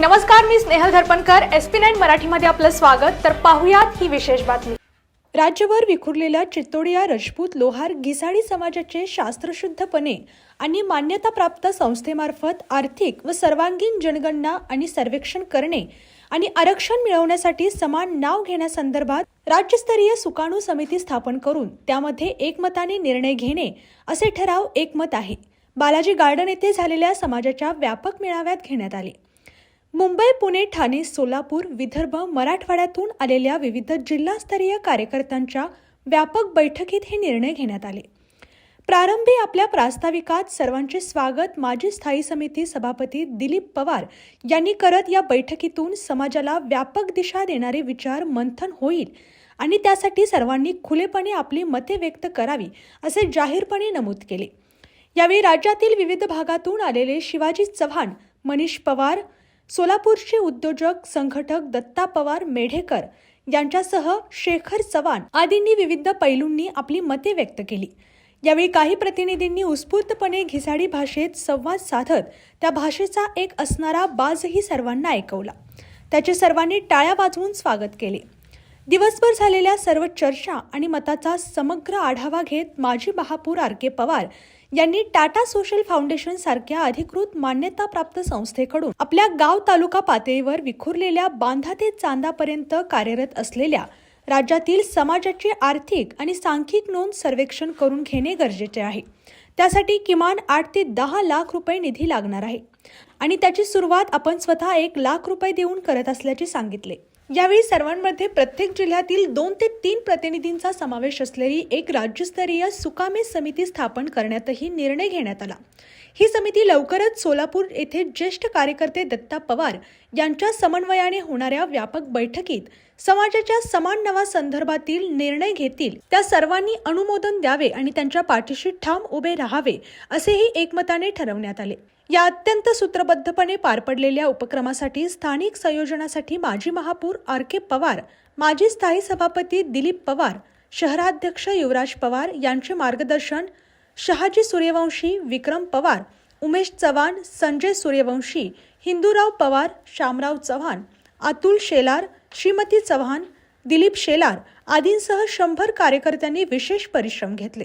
नमस्कार मी Snehal Dharpankar. S P nine मराठीमध्ये आपलं स्वागत. तर पाहुयात ही विशेष बातमी. राज्यभर विखुरलेल्या चित्तोडिया रजपूत लोहार घिसाडी समाजाचे शास्त्रशुद्धपणे आणि मान्यताप्राप्त संस्थेमार्फत आर्थिक व सर्वांगीण जनगणना आणि सर्वेक्षण करणे आणि आरक्षण मिळवण्यासाठी समान नाव घेण्यासंदर्भात राज्यस्तरीय सुकाणू समिती स्थापन करून त्यामध्ये एकमताने निर्णय घेणे असे ठराव एकमत आहे. बालाजी गार्डन येथे झालेल्या समाजाच्या व्यापक मेळाव्यात घेण्यात आले. मुंबई पुणे ठाणे सोलापूर विदर्भ मराठवाड्यातून आलेल्या विविध जिल्हास्तरीय कार्यकर्त्यांच्या व्यापक बैठकीत हे निर्णय घेण्यात आले. प्रारंभी आपल्या प्रास्ताविकात सर्वांचे स्वागत माजी स्थायी समिती सभापती दिलीप पवार यांनी करत या बैठकीतून समाजाला व्यापक दिशा देणारे विचार मंथन होईल आणि त्यासाठी सर्वांनी खुलेपणे आपली मते व्यक्त करावी असे जाहीरपणे नमूद केले. यावेळी राज्यातील विविध भागातून आलेले शिवाजी चव्हाण मनीष पवार सोलापूरचे उद्योजक संघटक दत्ता पवार मेढेकर यांच्यासह शेखर चव्हाण आदींनी विविध पैलूंनी आपली मते व्यक्त केली. यावेळी काही प्रतिनिधींनी उत्स्फूर्तपणे घिसाडी भाषेत संवाद साधत त्या भाषेचा एक असणारा बाजही सर्वांना ऐकवला. त्याचे सर्वांनी टाळ्या वाजवून स्वागत केले. दिवसभर झालेल्या सर्व चर्चा आणि मताचा समग्र आढावा घेत माजी महापौर आर के पवार यांनी टाटा सोशल फाउंडेशन सारख्या अधिकृत मान्यताप्राप्त संस्थेकडून आपल्या गाव तालुका पातळीवर विखुरलेल्या बांधा ते चांदापर्यंत कार्यरत असलेल्या राज्यातील समाजाची आर्थिक आणि सांख्यिक नोंद सर्वेक्षण करून घेणे गरजेचे आहे. त्यासाठी किमान आठ ते दहा लाख रुपये निधी लागणार आहे. आणि त्याची सुरुवात आपण स्वतः एक लाख रुपये देऊन करत असल्याचे सांगितले. यावेळी सर्वांमध्ये प्रत्येक जिल्ह्यातील दोन ते तीन प्रतिनिधींचा समावेश असलेली एक राज्यस्तरीय सुकामे समिती स्थापन करण्यातही निर्णय घेण्यात आला. ही समिती लवकरच सोलापूर येथे ज्येष्ठ कार्यकर्ते दत्ता पवार यांच्या समन्वयाने होणाऱ्या व्यापक बैठकीत समाजाच्या समान नवा संदर्भातील निर्णय घेतील. त्या सर्वांनी अनुमोदन द्यावे आणि त्यांच्या पाठीशी ठाम उभे राहावे असेही एकमताने ठरवण्यात आले. या अत्यंत सूत्रबद्धपणे पार पडलेल्या उपक्रमासाठी स्थानिक संयोजनासाठी माजी महापौर आर के पवार माजी स्थायी सभापती दिलीप पवार शहराध्यक्ष युवराज पवार यांचे मार्गदर्शन शहाजी सूर्यवंशी विक्रम पवार उमेश चव्हाण संजय सूर्यवंशी हिंदूराव पवार शामराव चव्हाण अतुल शेलार श्रीमती चव्हाण दिलीप शेलार आदींसह शंभर कार्यकर्त्यांनी विशेष परिश्रम घेतले.